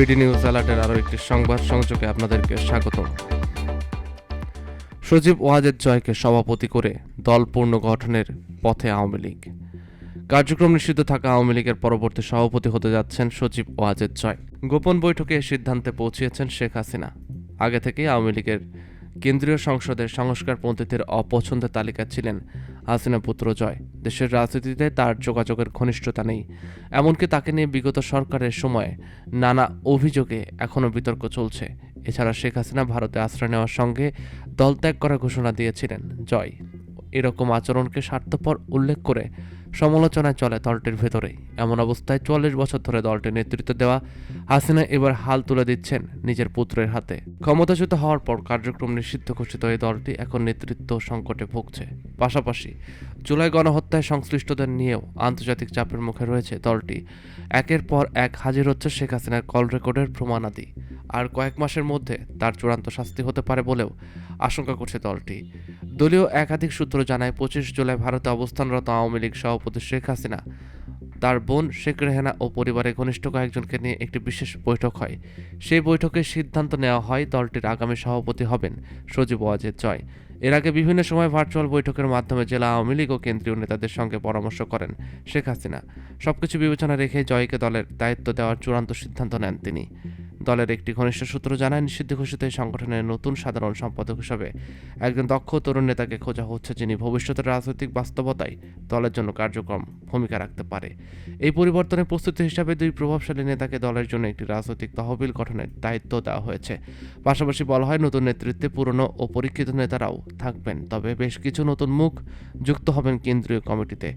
BD news অ্যালার্টের আরও একটি সংবাদ সংযোগে আপনাদেরকে স্বাগত সজীব ওয়াজেদ জয়কে সভাপতি করে দল পূর্ণ গঠনের পথে আওয়ামী লীগ। কার্যক্রম নিষিদ্ধ থাকা আওয়ামী লীগের পরবর্তী সভাপতি হতে যাচ্ছেন সজীব ওয়াজেদ জয়। গোপন বৈঠকে এ সিদ্ধান্তে পৌঁছিয়েছেন শেখ হাসিনা। আগে থেকেই আওয়ামী লীগের কেন্দ্রীয় সংসদের সংস্কারপন্থীদের অপছন্দের তালিকা ছিলেন হাসিনা পুত্র জয়। দেশের রাজনীতিতে তার যোগাযোগের ঘনিষ্ঠতা নেই। এমনকি তাকে নিয়ে বিগত সরকারের সময়ে নানা অভিযোগে এখনও বিতর্ক চলছে। এছাড়া শেখ হাসিনা ভারতে আশ্রয় নেওয়ার সঙ্গে দল ত্যাগ করার ঘোষণা দিয়েছিলেন জয়। এরকম আচরণকে স্বার্থপর উল্লেখ করে সমালোচনায় চলে দলটির ভেতরেই। এমন অবস্থায় চল্লিশ বছর ধরে দলটির নেতৃত্ব দেওয়া হাসিনা এবার হাল তুলে দিচ্ছেন নিজের পুত্রের হাতে। ক্ষমতাচ্যুত হওয়ার পর কার্যক্রম নিষিদ্ধ ঘোষিত এই দলটি এখন নেতৃত্ব সংকটে ভুগছে। পাশাপাশি জুলাই গণহত্যায় সংশ্লিষ্টদের নিয়েও আন্তর্জাতিক চাপের মুখে রয়েছে দলটি। একের পর এক হাজির হচ্ছে শেখ হাসিনার কল রেকর্ডের প্রমাণাদি। আর কয়েক মাসের মধ্যে তার চূড়ান্ত শাস্তি হতে পারে বলেও আশঙ্কা করছে দলটি। দলীয় একাধিক সূত্র জানায় পঁচিশ জুলাই ভারতে অবস্থানরত আওয়ামী লীগ সভাপতি শেখ হাসিনা তার বোন শেখ রেহানা ও পরিবারের ঘনিষ্ঠ কয়েকজনকে নিয়ে একটি বিশেষ বৈঠক হয়। সেই বৈঠকে সিদ্ধান্ত নেওয়া হয় দলটির আগামী সভাপতি হবেন সজীব ওয়াজেদ জয়। এর আগে বিভিন্ন সময় ভার্চুয়াল বৈঠকের মাধ্যমে জেলা আওয়ামী লীগ ও কেন্দ্রীয় নেতাদের সঙ্গে পরামর্শ করেন শেখ হাসিনা। সবকিছু বিবেচনা রেখে জয়কে দলের দায়িত্ব দেওয়ার চূড়ান্ত সিদ্ধান্ত নেন তিনি। দলের একটি ঘনিষ্ঠ সূত্র জানায়, নিষিদ্ধ ঘোষিত এই সংগঠনের নতুন সাধারণ সম্পাদক হিসাবে একজন দক্ষ তরুণ নেতাকে খোঁজা হচ্ছে, যিনি ভবিষ্যতের রাজনৈতিক বাস্তবতায় দলের জন্য কার্যক্রম, ভূমিকা রাখতে পারে। এই পরিবর্তনের প্রস্তুতি হিসাবে দুই প্রভাবশালী নেতাকে দলের জন্য একটি রাজনৈতিক তহবিল গঠনের দায়িত্ব দেওয়া হয়েছে। পাশাপাশি বলা হয়, নতুন নেতৃত্বে পুরনো ও পরীক্ষিত নেতারাও থাকবেন, তবে বেশ কিছু নতুন মুখ যুক্ত হবেন কেন্দ্রীয় কমিটিতে।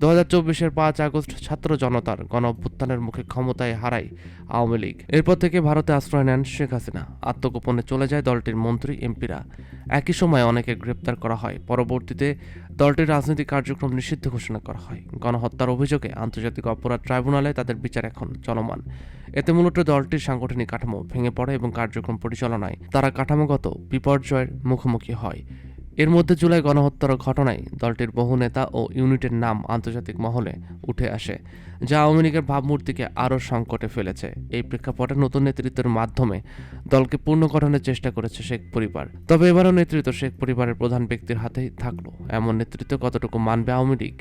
দু হাজার চব্বিশের পাঁচ আগস্ট ছাত্র জনতার গণ অভ্যুত্থানের মুখে ক্ষমতায় হারায় আওয়ামী লীগ। এরপর থেকে ভারতে আশ্রয় নেন শেখ হাসিনা। আত্মগোপনে চলে যায় দলটির মন্ত্রী, এমপিরা। একই সময় অনেকে গ্রেপ্তার করা হয়। পরবর্তীতে দলটির রাজনৈতিক কার্যক্রম নিষিদ্ধ ঘোষণা করা হয়। গণহত্যার অভিযোগে আন্তর্জাতিক অপরাধ ট্রাইব্যুনালে তাদের বিচার এখন চলমান। এতে মূলত দলটির সাংগঠনিক কাঠামো ভেঙে পড়ে এবং কার্যক্রম পরিচালনায় তারা কাঠামোগত বিপর্যয়ের মুখোমুখি হয়। এর মধ্যে জুলাই গণহত্যার ঘটনায় দলটির বহু নেতা ও ইউনিটের নাম আন্তর্জাতিক মহলে উঠে আসে, যা আওয়ামী লীগের ভাবমূর্তিকে আরও সংকটে ফেলেছে। এই প্রেক্ষাপটে নতুন নেতৃত্বের মাধ্যমে দলকে পুনর্গঠনের চেষ্টা করেছে শেখ পরিবার। তবে এবারও নেতৃত্ব শেখ পরিবারের প্রধান ব্যক্তির হাতেই থাকল। এমন নেতৃত্ব কতটুকু মানবে আওয়ামী লীগ?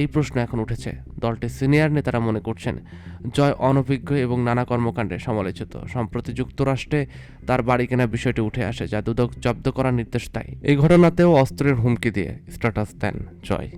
এই প্রশ্ন এখন উঠেছে। দলটির সিনিয়র নেতারা মনে করছেন, জয় অনভিজ্ঞ এবং নানা কর্মকাণ্ডে সমালোচিত। সম্প্রতি যুক্তরাষ্ট্রে তার বাড়ি কেনা বিষয়টি উঠে আসে, যা দুদক জব্দ করার নির্দেশ দেয়। এই ঘটনাতেও অস্ত্রের হুমকি দিয়ে স্ট্যাটাস দেন জয়।